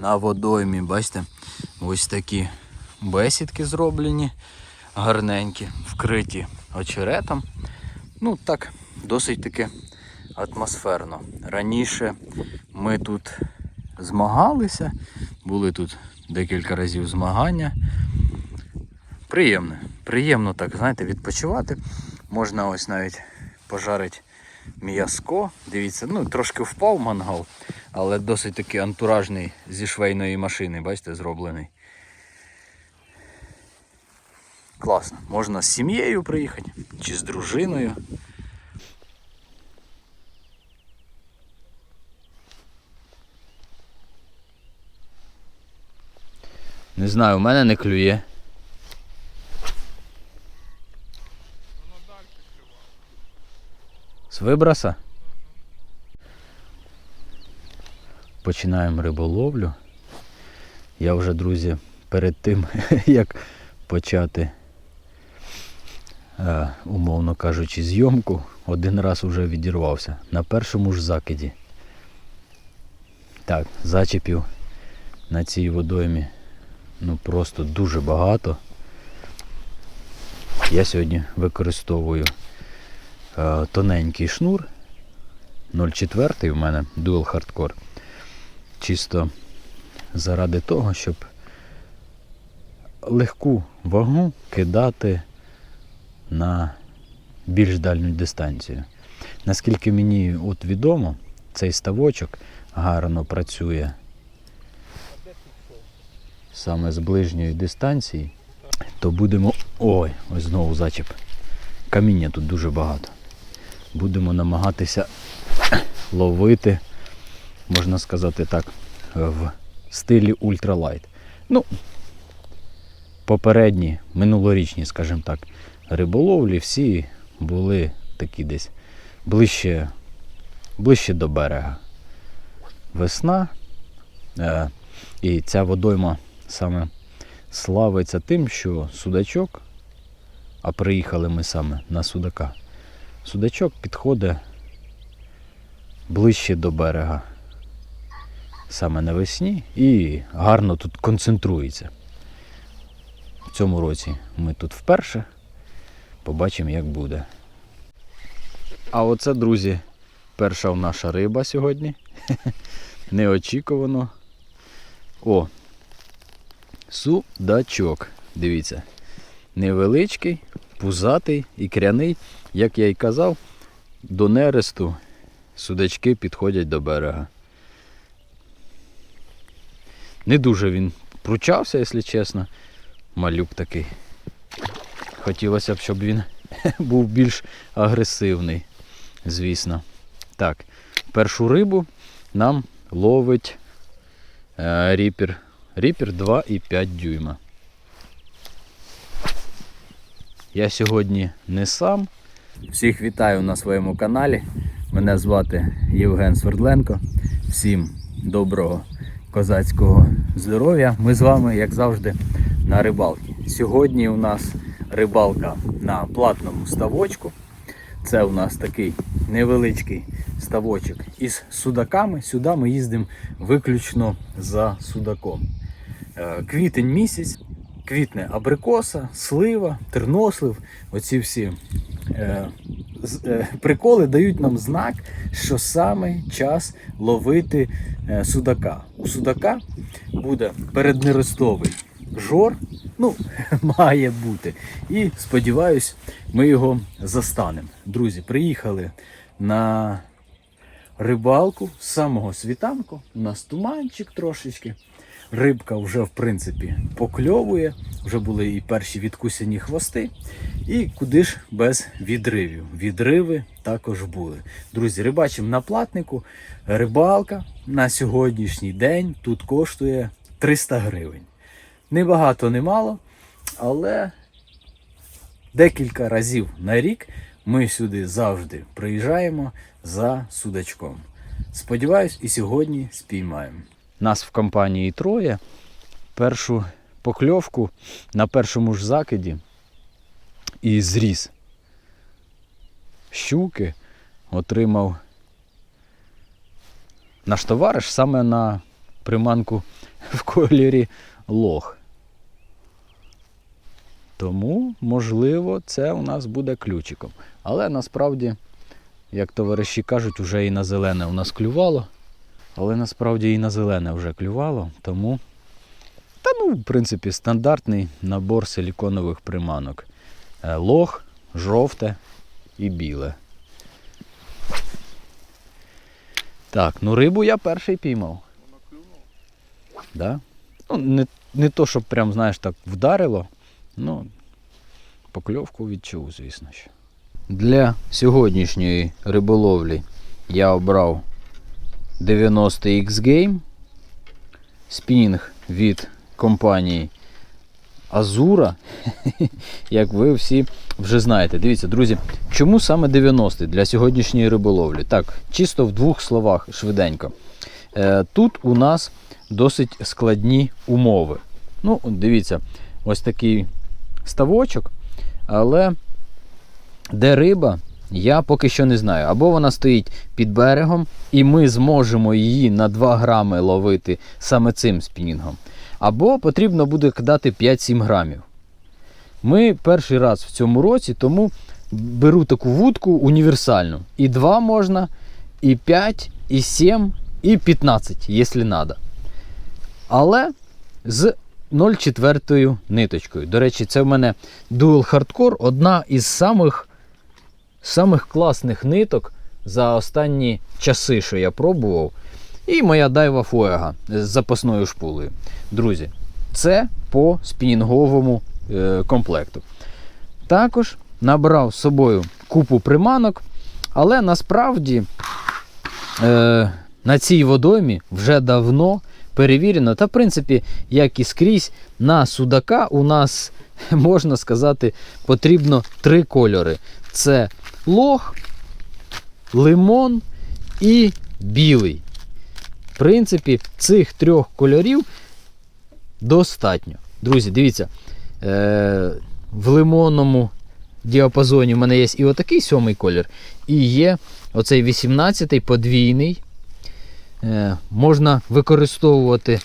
на водоймі, бачите, ось такі бесідки зроблені, гарненькі, вкриті очеретом. Ну так, досить таки атмосферно. Раніше ми тут змагалися, були тут декілька разів змагання. Приємно, приємно так, знаєте, відпочивати. Можна ось навіть пожарити м'язко. Дивіться, ну трошки впав мангал, але досить таки антуражний зі швейної машини, бачите, зроблений. Класно. Можна з сім'єю приїхати чи з дружиною. Не знаю, у мене не клює. З виброса? Починаємо риболовлю. Я вже, друзі, перед тим, як почати, е, умовно кажучи, зйомку, один раз вже відірвався на першому ж закиді. Так, зачепів на цій водоймі ну просто дуже багато. Я сьогодні використовую е, тоненький шнур 0,4 в мене Dual Hardcore. Чисто заради того, щоб легку вагу кидати на більш дальню дистанцію. Наскільки мені от відомо, цей ставочок гарно працює саме з ближньої дистанції, то будемо. Ой, ось знову зачіп. Каміння тут дуже багато. Будемо намагатися ловити, можна сказати так, в стилі ультралайт. Ну, попередні, минулорічні, скажімо так, риболовлі всі були такі десь ближче, ближче до берега. Весна. Е, і ця водойма саме славиться тим, що судачок, а приїхали ми саме на судака, судачок підходить ближче до берега саме навесні і гарно тут концентрується. В цьому році ми тут вперше. Побачимо, як буде. А оце, друзі, перша наша риба сьогодні. Неочікувано. О, судачок. Дивіться. Невеличкий, пузатий, ікряний. Як я й казав, до нересту судачки підходять до берега. Не дуже він пручався, якщо чесно. Малюк такий. Хотілося б, щоб він був більш агресивний, звісно. Так, першу рибу нам ловить е, ріпер. Ріпер 2,5 дюйма. Я сьогодні не сам. Всіх вітаю на своєму каналі. Мене звати Євген Свердленко. Всім доброго козацького здоров'я. Ми з вами, як завжди, на рибалці. Сьогодні у нас рибалка на платному ставочку. Це у нас такий невеличкий ставочок із судаками. Сюди ми їздимо виключно за судаком. Е, Квітень місяць, квітне абрикоса, слива, тернослив. Оці всі е, е, приколи дають нам знак, що саме час ловити е, судака. У судака буде переднерестовий жор, ну, має бути. І сподіваюсь, ми його застанемо. Друзі, приїхали на рибалку з самого світанку. У нас туманчик трошечки. Рибка вже, в принципі, покльовує. Вже були і перші відкусяні хвости. І куди ж без відривів? Відриви також були. Друзі, рибачимо на платнику. Рибалка на сьогоднішній день тут коштує 300 гривень. Не багато, не мало, але декілька разів на рік ми сюди завжди приїжджаємо за судачком. Сподіваюсь, і сьогодні спіймаємо. Нас в компанії троє. Першу покльовку на першому ж закиді і зріз щуки отримав наш товариш саме на приманку в кольорі лох. Тому, можливо, це у нас буде ключиком. Але насправді, як товариші кажуть, вже і на зелене у нас клювало. Але насправді і на зелене вже клювало, тому. Та ну, в принципі, стандартний набор силіконових приманок. Е, Лох, жовте і біле. Так, ну рибу я перший піймав. Да? Ну, не, не то, щоб прям, знаєш, так вдарило. Ну, покльовку відчув, звісно що. Для сьогоднішньої риболовлі я обрав 90X Game. Спінінг від компанії Азура. Як ви всі вже знаєте. Дивіться, друзі, чому саме 90 для сьогоднішньої риболовлі? Так, чисто в двох словах швиденько. Е, Тут у нас досить складні умови. Ну, дивіться, ось такий ставочок, але де риба, я поки що не знаю. Або вона стоїть під берегом, і ми зможемо її на 2 грами ловити саме цим спінінгом. Або потрібно буде кидати 5-7 грамів. Ми перший раз в цьому році, тому беру таку вудку універсальну. І 2 можна, і 5, і 7, і 15, якщо треба. Але з 0,4 ниточкою. До речі, це в мене Dual Hardcore, одна із самих, самих класних ниток за останні часи, що я пробував. І моя дайва Фуега з запасною шпулею. Друзі, це по спінінговому е, комплекту. Також набрав з собою купу приманок, але насправді е, на цій водоймі вже давно перевірено. Та, в принципі, як і скрізь, на судака у нас, можна сказати, потрібно три кольори: це лох, лимон і білий. В принципі, цих трьох кольорів достатньо. Друзі, дивіться, е- в лимонному діапазоні в мене є і отакий сьомий колір, і є оцей 18-й подвійний. Е, можна використовувати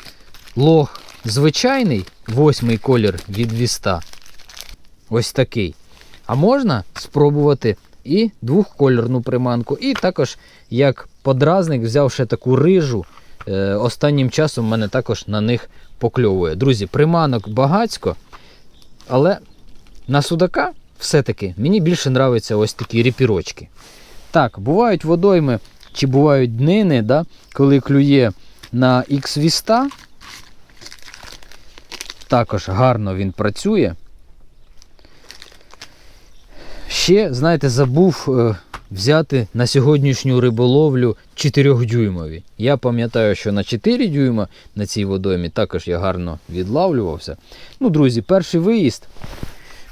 лох звичайний, восьмий колір від віста. Ось такий. А можна спробувати і двохкольорну приманку. І також, як подразник, взяв ще таку рижу. Е, останнім часом в мене також на них покльовує. Друзі, приманок багацько, але на судака все-таки мені більше нравиться ось такі ріпірочки. Так, бувають водойми чи бувають днини, да, коли клює на X-віста. Також гарно він працює. Ще, знаєте, забув е, взяти на сьогоднішню риболовлю 4-дюймові. Я пам'ятаю, що на 4 дюйма на цій водоймі також я гарно відлавлювався. Ну, друзі, перший виїзд.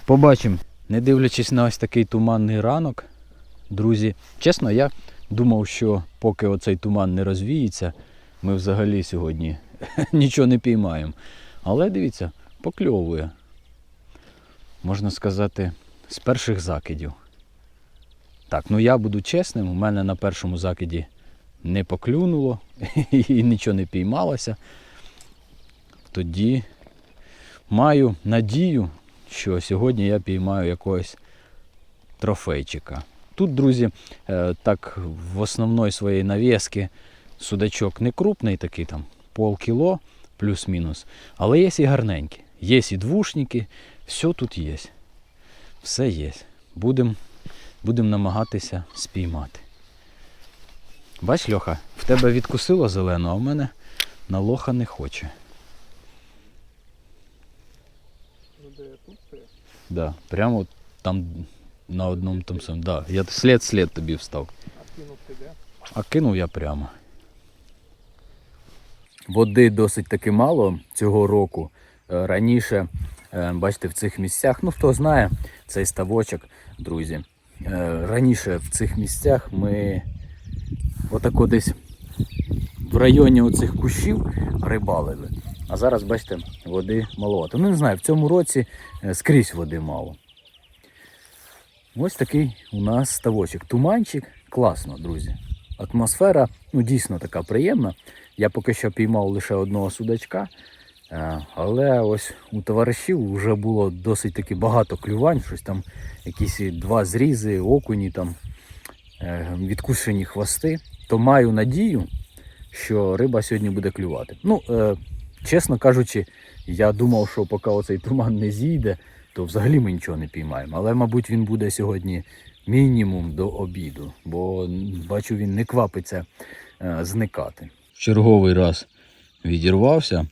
Побачимо, не дивлячись на ось такий туманний ранок. Друзі, чесно, я думав, що поки оцей туман не розвіється, ми взагалі сьогодні нічого не піймаємо. Але дивіться, покльовує. Можна сказати, з перших закидів. Так, ну я буду чесним, у мене на першому закиді не поклюнуло і нічого не піймалося. Тоді маю надію, що сьогодні я піймаю якогось трофейчика. Тут, друзі, е, так в основної своєї нав'язки судачок не крупний, такий там полкіло плюс-мінус. Але є і гарненькі. Є і двушники, все тут є. Все є. Будемо будем намагатися спіймати. Бач, Льоха, в тебе відкусило зелену, а в мене на лоха не хоче. Ну де тут ти? Да, прямо там на одному тому самому. Да, я слід-слід тобі встав. А кинув ти де? А кинув я прямо. Води досить таки мало цього року. Е, Раніше, бачите, в цих місцях, ну хто знає цей ставочок, друзі. Е, Раніше в цих місцях ми отако десь в районі оцих кущів рибалили. А зараз, бачите, води маловато. Ну не знаю, в цьому році е, скрізь води мало. Ось такий у нас ставочок. Туманчик, класно, друзі. Атмосфера ну, дійсно така приємна. Я поки що піймав лише одного судачка, е, але ось у товаришів вже було досить таки багато клювань, щось там, якісь два зрізи, окуні, там, е, відкушені хвости. То маю надію, що риба сьогодні буде клювати. Ну, е, чесно кажучи, я думав, що поки оцей туман не зійде, то взагалі ми нічого не піймаємо. Але, мабуть, він буде сьогодні мінімум до обіду, бо бачу, він не квапиться е, зникати. В черговий раз відірвався.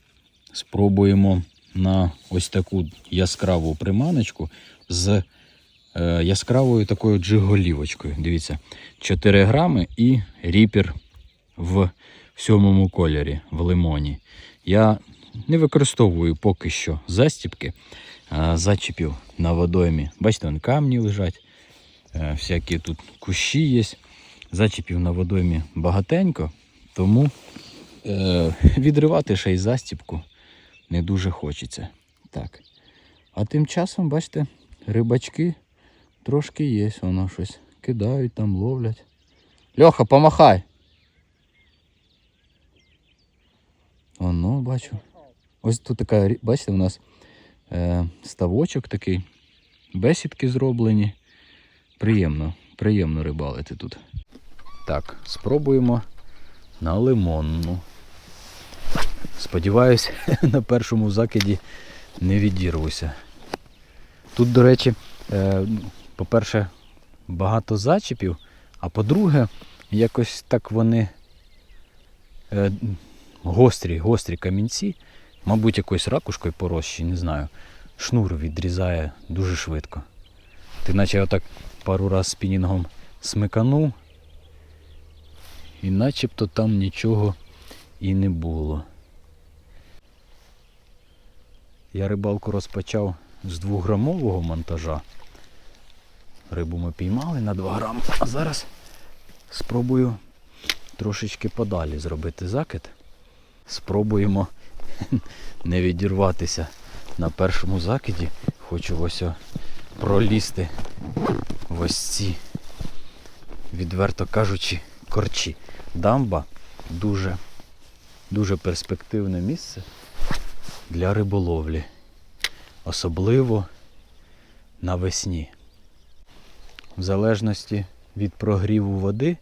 Спробуємо на ось таку яскраву приманочку з е, яскравою такою джиголівочкою. Дивіться, 4 грами і ріпер в сьомому кольорі в лимоні. Я не використовую поки що застіпки е, зачіпів на водоймі. Бачите, вон камні лежать, е, всякі тут кущі є. Зачіпів на водоймі багатенько, тому відривати ще й застіпку не дуже хочеться. Так. А тим часом, бачите, рибачки трошки є, воно щось кидають там, ловлять. Льоха, помахай! Воно, бачу. Ось тут така, бачите, у нас е, ставочок такий, бесідки зроблені. Приємно, приємно рибалити тут. Так, спробуємо на лимонну. Сподіваюсь, на першому закиді не відірвуся. Тут, до речі, е, по-перше, багато зачіпів, а по-друге, якось так вони е, гострі, гострі камінці, мабуть, якоюсь ракушкою порощі, не знаю. Шнур відрізає дуже швидко. Ти наче отак пару раз спінінгом смиканув, і начебто там нічого і не було. Я рибалку розпочав з двохграмового монтажа. Рибу ми піймали на 2 грами, а зараз спробую трошечки подалі зробити закид. Спробуємо не відірватися на першому закиді. Хочу ось пролізти ось ці, відверто кажучи, корчі. Дамба дуже, дуже перспективне місце для риболовлі. Особливо навесні. В залежності від прогріву води,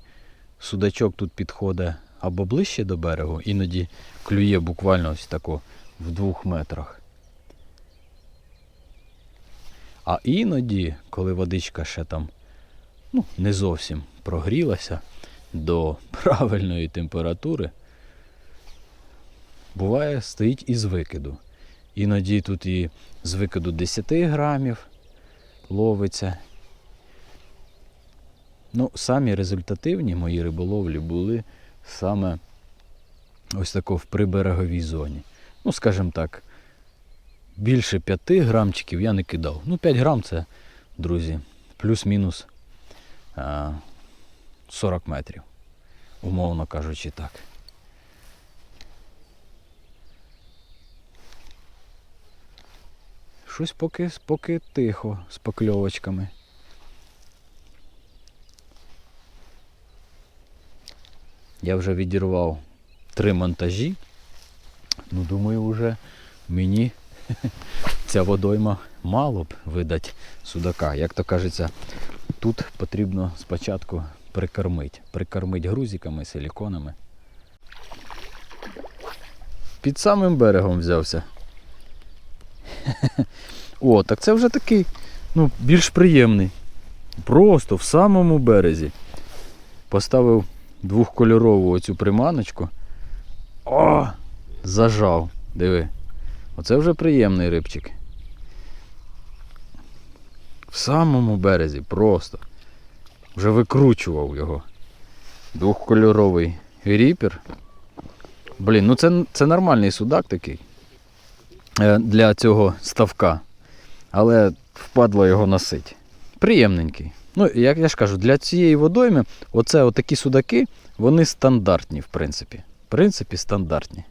судачок тут підходить або ближче до берегу, іноді клює буквально ось тако в двох метрах. А іноді, коли водичка ще там ну, не зовсім прогрілася до правильної температури, буває стоїть із викиду. Іноді тут і з викиду 10 грамів ловиться. Ну, самі результативні мої риболовлі були саме ось тако в прибереговій зоні. Ну, скажімо так, більше 5 грамчиків я не кидав. Ну, 5 грам це, друзі, плюс-мінус 40 метрів, умовно кажучи так. Щось поки, поки тихо з покльовочками. Я вже відірвав три монтажі. Ну, думаю, вже мені ця водойма мало б видати судака. Як то кажеться, тут потрібно спочатку прикормити. Прикормити грузиками, силіконами. Під самим берегом взявся. О, так це вже такий, ну, більш приємний. Просто в самому березі. Поставив двохкольорову оцю приманочку. О! Зажав. Диви. Оце вже приємний рибчик. В самому березі, просто. Вже викручував його. Двохкольоровий ріпер. Блін, ну це, це нормальний судак такий для цього ставка. Але впадло його носить. Приємненький. Ну, як я ж кажу, для цієї водойми оце отакі судаки, вони стандартні, в принципі. В принципі, стандартні.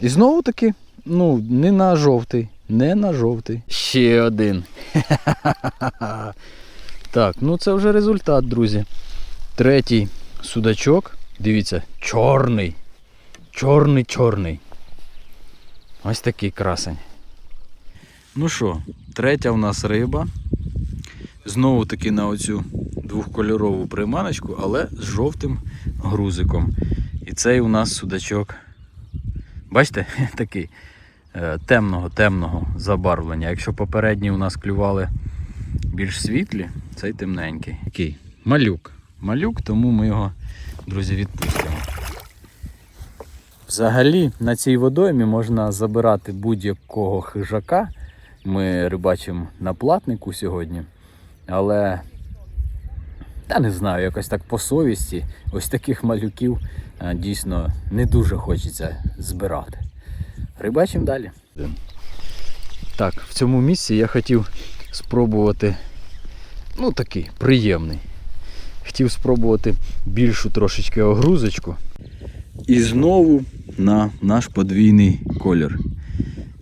І знову таки, ну, не на жовтий. Не на жовтий. Ще один. Так, ну це вже результат, друзі. Третій судачок Дивіться, чорний. Чорний, чорний. Ось такий красень. Ну що, третя в нас риба. Знову таки на оцю двохкольорову приманочку, але з жовтим грузиком. І цей у нас судачок. Бачите, такий е, темного, темного забарвлення. Якщо попередні у нас клювали більш світлі, цей темненький. Такий малюк. Малюк, тому ми його, друзі, відпустимо. Взагалі на цій водоймі можна забирати будь-якого хижака. Ми рибачимо на платнику сьогодні. Але та не знаю, якось так по совісті. Ось таких малюків е, дійсно не дуже хочеться збирати. Рибачимо далі. Так, в цьому місці я хотів спробувати, ну такий приємний. Хотів спробувати більшу трошечки огрузочку. І знову на наш подвійний колір.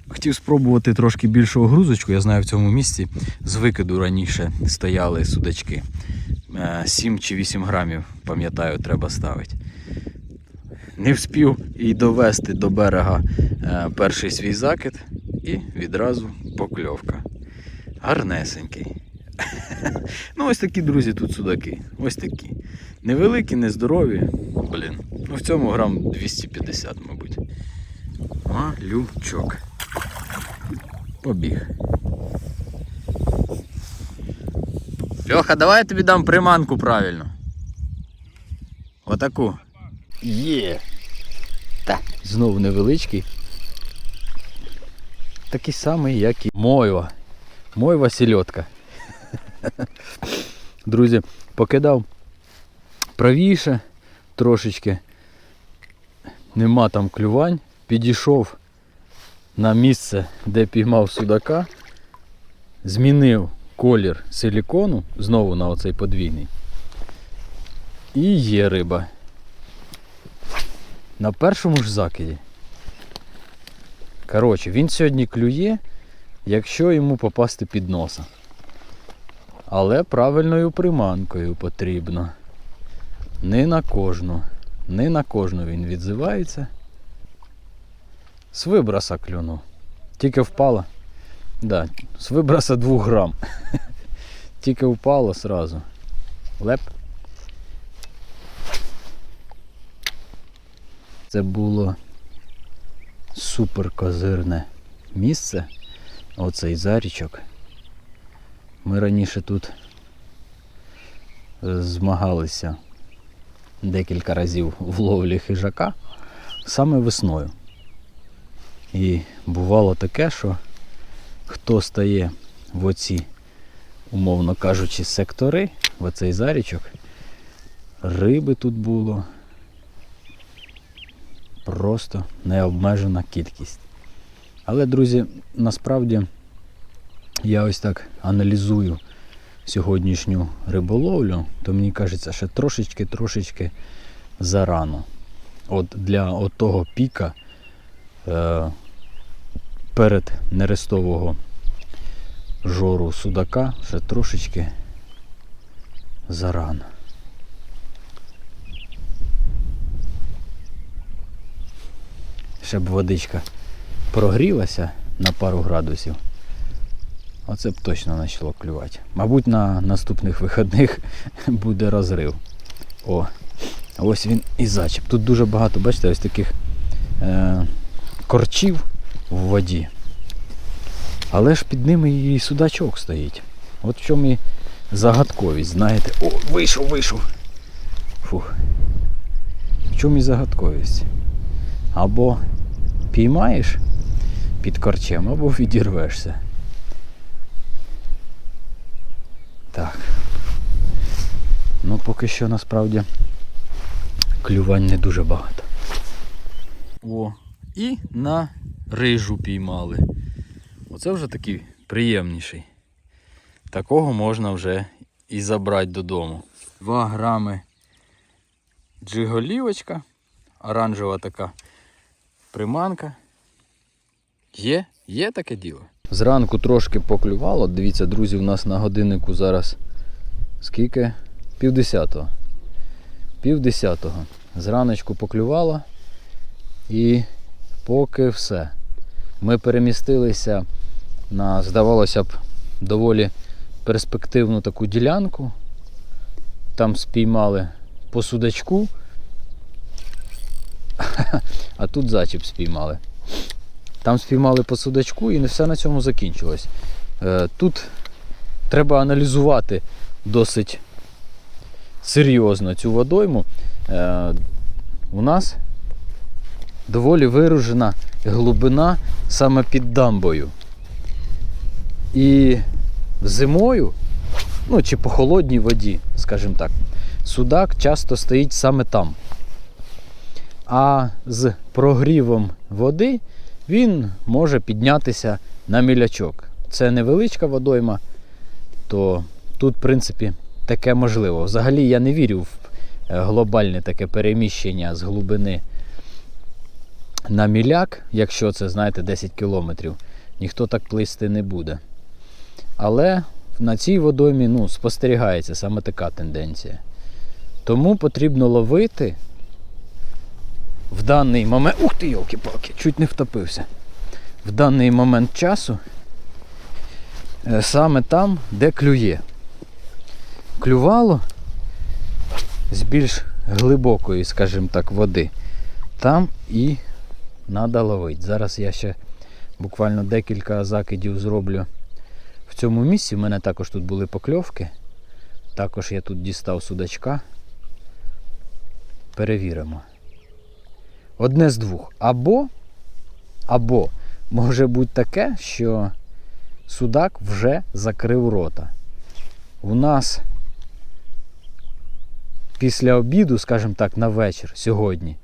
Хотів спробувати трошки більшу огрузочку. Я знаю, в цьому місці з викиду раніше стояли судачки. Е, 7 чи 8 грамів, пам'ятаю, треба ставити. Не вспів і довести до берега е, перший свій закид і відразу покльовка. Гарнесенький. Ну, ось такі, друзі, тут судаки. Ось такі. Невеликі, нездорові. Блін. Ну в цьому грам 250, мабуть. Малючок. Побіг. Льоха, давай я тобі дам приманку правильно. Отаку. Є. Та. Знову невеличкий. Такий самий, як і мойва. Мойва сільотка. Друзі, покидав правіше трошечки. Нема там клювань. Підійшов на місце, де піймав судака, змінив колір силікону знову на оцей подвійний. І є риба. На першому ж закиді. Коротше, він сьогодні клює, якщо йому попасти під носа. Але правильною приманкою потрібно. Не на кожну. Не на кожну він відзивається. З вибраса клюнув. Тільки впала. Да, з вибраса 2 грам. Тільки впало сразу. Леп. Це було супер козирне місце. Оцей зарічок. Ми раніше тут е, змагалися декілька разів в ловлі хижака саме весною. І бувало таке, що хто стає в оці, умовно кажучи, сектори, в оцей зарічок, риби тут було просто необмежена кількість. Але, друзі, насправді я ось так аналізую сьогоднішню риболовлю, то мені кажеться, що трошечки-трошечки зарано. От для того піка е, перед нерестового жору судака ще трошечки зарано. Ще б водичка прогрілася на пару градусів. Оце б точно почало клювати. Мабуть, на наступних вихідних буде розрив. О, ось він і зачеп. Тут дуже багато, бачите, ось таких е, корчів в воді. Але ж під ними і судачок стоїть. От в чому і загадковість, знаєте. О, вийшов, вийшов. Фух. В чому і загадковість? Або піймаєш під корчем, або відірвешся. Так. Ну, поки що насправді клювань не дуже багато. О, і на рижу піймали. Оце вже такий приємніший. Такого можна вже і забрати додому. 2 грами джиголівочка, оранжева така приманка. Є, є таке діло. Зранку трошки поклювало. Дивіться, друзі, у нас на годиннику зараз скільки? Півдесятого. Півдесятого. Зраночку поклювало. І поки все. Ми перемістилися на, здавалося б, доволі перспективну таку ділянку. Там спіймали по судачку, а тут зачіп спіймали. Там спіймали по судачку і не все на цьому закінчилось. Е, Тут треба аналізувати досить серйозно цю водойму. Е, У нас доволі виражена глибина саме під дамбою. І зимою, ну чи по холодній воді, скажімо так, судак часто стоїть саме там. А з прогрівом води він може піднятися на мілячок. Це невеличка водойма, то тут, в принципі, таке можливо. Взагалі я не вірю в е, глобальне таке переміщення з глибини на міляк, якщо це, знаєте, 10 кілометрів, ніхто так плисти не буде. Але на цій водоймі ну, спостерігається саме така тенденція. Тому потрібно ловити в даний момент. Ух ти, йолки-палки, чуть не втопився. В даний момент часу е, саме там, де клює. Клювало з більш глибокої, скажімо так, води. Там і треба ловити. Зараз я ще буквально декілька закидів зроблю в цьому місці. У мене також тут були покльовки. Також я тут дістав судачка. Перевіримо. Одне з двох. Або, або може бути таке, що судак вже закрив рота. У нас після обіду, скажімо так, на вечір сьогодні,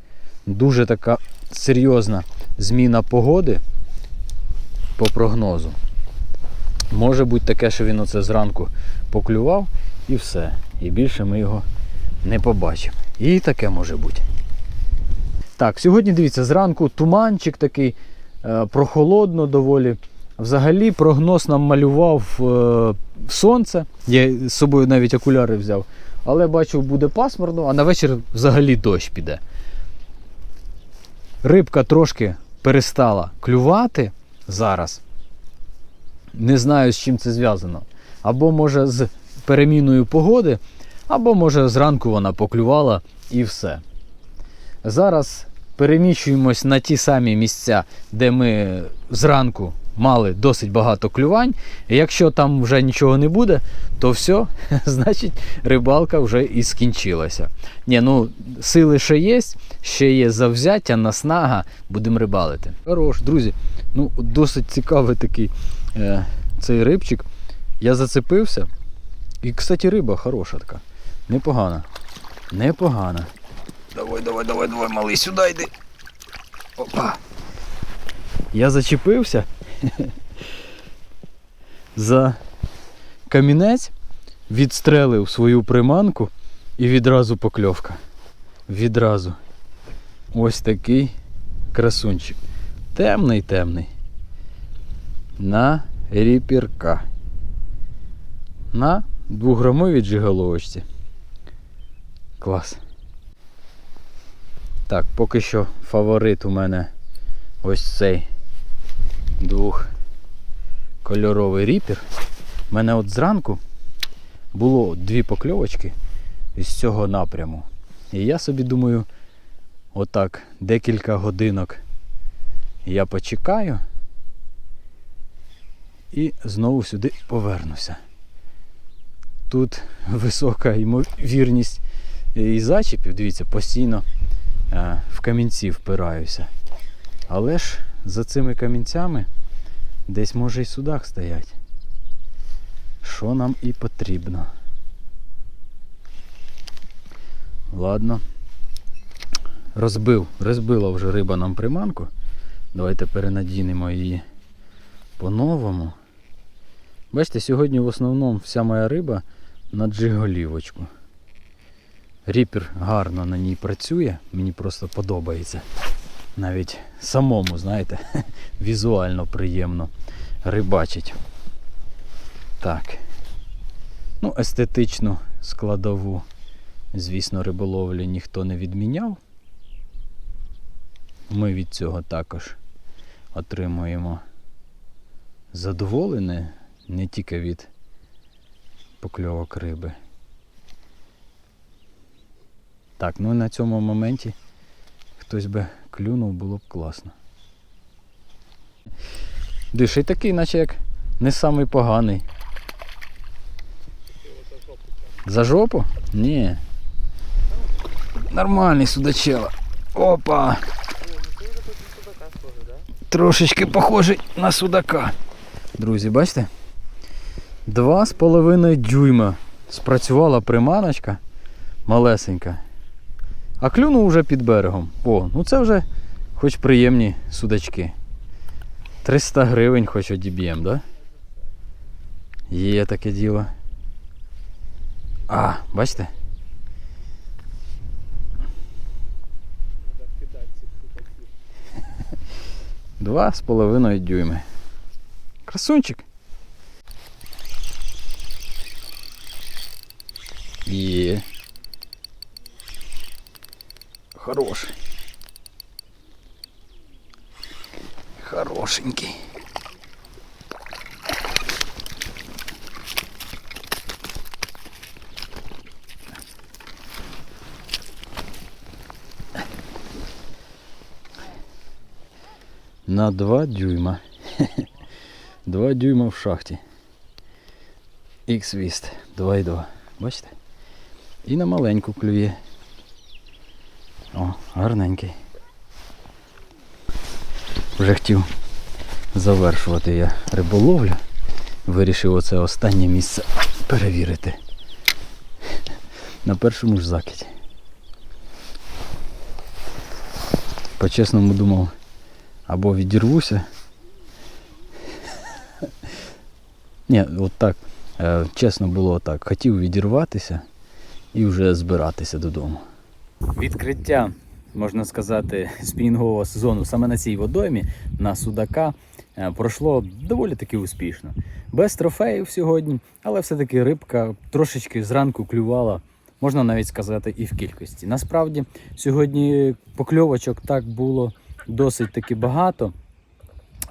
дуже така серйозна зміна погоди по прогнозу. Може бути таке, що він оце зранку поклював і все. І більше ми його не побачимо. І таке може бути. Так, сьогодні дивіться, зранку туманчик такий, е, прохолодно доволі. Взагалі прогноз нам малював е, сонце. Я з собою навіть окуляри взяв. Але бачив, буде пасмурно, а на вечір взагалі дощ піде. Рибка трошки перестала клювати зараз. Не знаю, з чим це зв'язано. Або може з переміною погоди, або може зранку вона поклювала і все. Зараз переміщуємось на ті самі місця, де ми зранку мали досить багато клювань. І якщо там вже нічого не буде, то все, значить рибалка вже і скінчилася. Ні, ну сили ще є, ще є завзяття, наснага, будемо рибалити. Хорош, друзі, ну досить цікавий такий е, цей рибчик. Я зацепився. І, кстати, риба хороша така. Непогана. Непогана. Давай, давай, давай, давай, малий, сюди йди. Опа. Я зачепився за камінець, відстрелив свою приманку і відразу покльовка. Відразу. Ось такий красунчик. Темний, темний. На ріпірка. На двограмовій джиголовочці. Клас. Так, поки що фаворит у мене ось цей двохкольоровий ріпер. У мене от зранку було дві покльовочки із цього напряму. І я собі думаю, отак декілька годинок я почекаю і знову сюди повернуся. Тут висока ймовірність і зачіпів, дивіться, постійно в камінці впираюся. Але ж за цими камінцями десь може і судак стоять. Що нам і потрібно. Ладно. Розбив, розбила вже риба нам приманку. Давайте перенадінемо її по-новому. Бачите, сьогодні в основному вся моя риба на джиголівочку. Ріпер гарно на ній працює, мені просто подобається. Навіть самому, знаєте, візуально приємно рибачить. Так. Ну, естетичну складову, звісно, риболовлі ніхто не відміняв. ми від цього також отримуємо задоволення не тільки від покльовок риби. Так, ну і на цьому моменті хтось би клюнув, було б класно. Диш, і такий, наче як не самий поганий. За жопу? Ні. Нормальний судачела. Опа! Трошечки похожий на судака. Друзі, бачите? Два з половиною дюйма спрацювала приманочка малесенька. А клюнув вже під берегом. О, ну це вже хоч приємні судачки. 300 гривень хоч одіб'єм, да? Є таке діло. А, бачите? Два з половиною дюйми. Красунчик. Є. Хороший. Хорошенький. На 2 дюйма. 2 дюйма в шахті. X-Віст 2,2. Бачите? І на маленьку клює. О, гарненький. Вже хотів завершувати я риболовлю. Вирішив оце останнє місце перевірити. На першому ж закиді. По-чесному думав, або відірвуся. Ні, от так. е, Чесно було так. Хотів відірватися і вже збиратися додому. Відкриття, можна сказати, спінінгового сезону саме на цій водоймі на Судака е, пройшло доволі таки успішно. Без трофеїв сьогодні, але все-таки рибка трошечки зранку клювала, можна навіть сказати, і в кількості. Насправді, сьогодні покльовочок так було досить таки багато,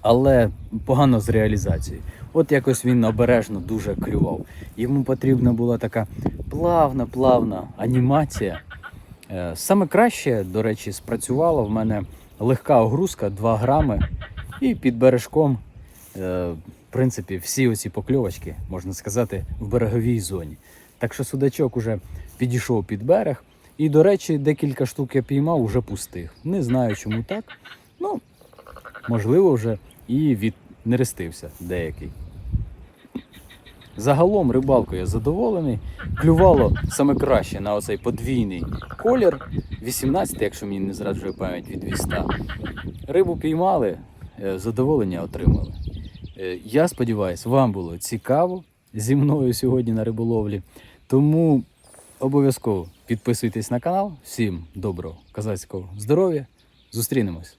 але погано з реалізацією. От якось він обережно дуже клював. Йому потрібна була така плавна, плавна анімація. Е, Саме краще, до речі, спрацювала в мене легка огрузка 2 грами. І під бережком, е, в принципі, всі оці покльовочки, можна сказати, в береговій зоні. Так що судачок уже підійшов під берег. І, до речі, декілька штук я піймав уже пустих. Не знаю, чому так. Ну, можливо, вже і віднерестився деякий. Загалом рибалкою я задоволений. Клювало саме краще на оцей подвійний колір. 18, якщо мені не зраджує пам'ять від віста. Рибу піймали, е, задоволення отримали. Е, Я сподіваюся, вам було цікаво зі мною сьогодні на риболовлі. Тому обов'язково підписуйтесь на канал. Всім доброго казацького здоров'я. Зустрінемось.